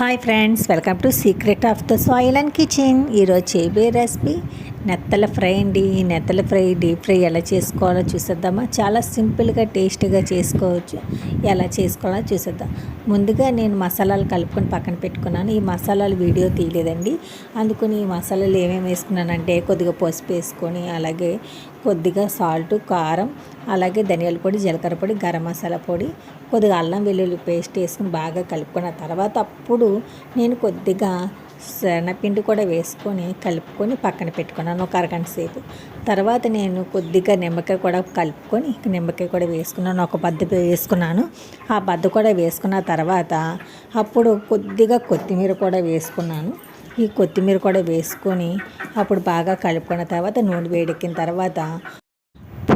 Hi friends welcome to secret of the soil and kitchen ఈరోజు చేయబోయే recipe నెత్తల fry అండి. ఈ నెత్తల ఫ్రై డీప్ ఫ్రై ఎలా చేసుకోవాలో చూసేద్దామా? చాలా సింపుల్గా టేస్టీగా చేసుకోవచ్చు. ఎలా చేసుకోవాలో చూసేద్దాం. ముందుగా నేను మసాలాలు కలుపుకొని పక్కన పెట్టుకున్నాను. ఈ మసాలాలు వీడియో తీయలేదండి. అందుకని ఈ మసాలాలు ఏమేమి వేసుకున్నానంటే కొద్దిగా పసుపు వేసుకొని అలాగే కొద్దిగా సాల్ట్ కారం అలాగే ధనియాల పొడి జీలకర్ర పొడి గరం మసాలా పొడి కొద్దిగా అల్లం వెల్లుల్లి పేస్ట్ వేసుకుని బాగా కలుపుకున్న తర్వాత అప్పుడు నేను కొద్దిగా శనగపిండి కూడా వేసుకొని కలుపుకొని పక్కన పెట్టుకున్నాను ఒక అరగంట సేపు. తర్వాత నేను కొద్దిగా నిమ్మకాయ కూడా కలుపుకొని నిమ్మకాయ కూడా వేసుకున్నాను. ఒక బద్ద వేసుకున్నాను. ఆ బద్ద కూడా వేసుకున్న తర్వాత అప్పుడు కొద్దిగా కొత్తిమీర కూడా వేసుకున్నాను. ఈ కొత్తిమీర కూడా వేసుకొని అప్పుడు బాగా కలుపుకున్న తర్వాత నూనె వేడెక్కిన తర్వాత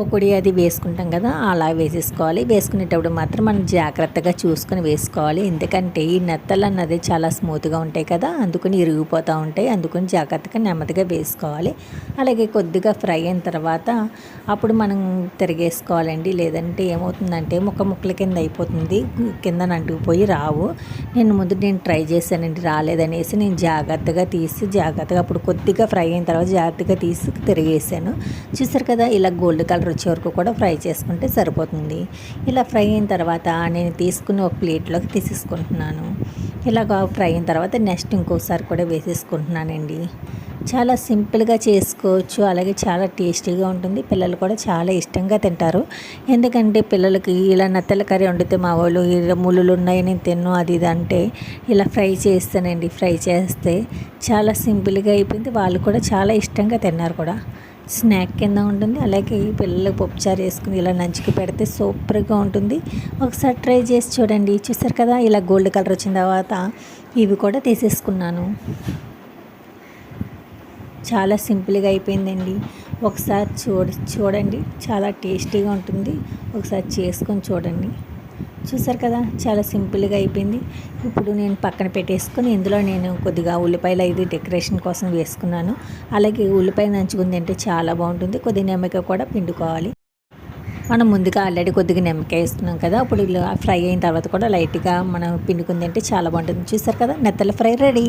పొడి అది వేసుకుంటాం కదా అలా వేసేసుకోవాలి. వేసుకునేటప్పుడు మాత్రం మనం జాగ్రత్తగా చూసుకొని వేసుకోవాలి. ఎందుకంటే ఈ నెత్తలు అన్నది చాలా స్మూత్గా ఉంటాయి కదా అందుకని ఇరిగిపోతూ ఉంటాయి. అందుకని జాగ్రత్తగా నెమ్మదిగా వేసుకోవాలి. అలాగే కొద్దిగా ఫ్రై అయిన తర్వాత అప్పుడు మనం తిరిగేసుకోవాలండి. లేదంటే ఏమవుతుందంటే ముక్క ముక్కల కింద అయిపోతుంది. కింద అంటుకుపోయి రావు. నేను ముందు నేను ట్రై చేశానండి రాలేదనేసి నేను జాగ్రత్తగా తీసి జాగ్రత్తగా అప్పుడు కొద్దిగా ఫ్రై అయిన తర్వాత జాగ్రత్తగా తీసి తిరిగేసాను. చూసారు కదా ఇలా గోల్డ్ కలర్ వచ్చే వరకు కూడా ఫ్రై చేసుకుంటే సరిపోతుంది. ఇలా ఫ్రై అయిన తర్వాత నేను తీసుకుని ఒక ప్లేట్లోకి తీసేసుకుంటున్నాను. ఇలాగ ఫ్రై అయిన తర్వాత నెక్స్ట్ ఇంకోసారి కూడా వేసేసుకుంటున్నానండి. చాలా సింపుల్గా చేసుకోవచ్చు అలాగే చాలా టేస్టీగా ఉంటుంది. పిల్లలు కూడా చాలా ఇష్టంగా తింటారు. ఎందుకంటే పిల్లలకి ఇలా నత్తల కర్రీ వండితే మా వాళ్ళు ఇలా ముళ్ళు ఉన్నాయి నేను తిన్ను అది ఇది అంటే ఇలా ఫ్రై చేస్తానండి. ఫ్రై చేస్తే చాలా సింపుల్గా అయిపోయింది. వాళ్ళు కూడా చాలా ఇష్టంగా తిన్నారు కూడా. స్నాక్ కింద ఉంటుంది. అలాగే పిల్లలకు పప్పుచారు వేసుకుని ఇలా నంచుకు పెడితే సూపర్గా ఉంటుంది. ఒకసారి ట్రై చేసి చూడండి. చూసారు కదా ఇలా గోల్డ్ కలర్ వచ్చిన తర్వాత ఇవి కూడా తీసేసుకున్నాను. చాలా సింపుల్గా అయిపోయిందండి. ఒకసారి చూడ చూడండి. చాలా టేస్టీగా ఉంటుంది. ఒకసారి చేసుకొని చూడండి. చూసారు కదా చాలా సింపుల్గా అయిపోయింది. ఇప్పుడు నేను పక్కన పెట్టేసుకొని ఇందులో నేను కొద్దిగా ఉల్లిపాయలు అయితే డెకరేషన్ కోసం వేసుకున్నాను. అలాగే ఉల్లిపాయ నంచుకుంది అంటే చాలా బాగుంటుంది. కొద్దిగా నిమ్మకాయ కూడా పిండుకోవాలి. మనం ముందుగా ఆల్రెడీ కొద్దిగా నిమ్మకాయ వేస్తున్నాం కదా అప్పుడు ఫ్రై అయిన తర్వాత కూడా లైట్గా మనం పిండుకుంది అంటే చాలా బాగుంటుంది. చూసారు కదా నెత్తల ఫ్రై రెడీ.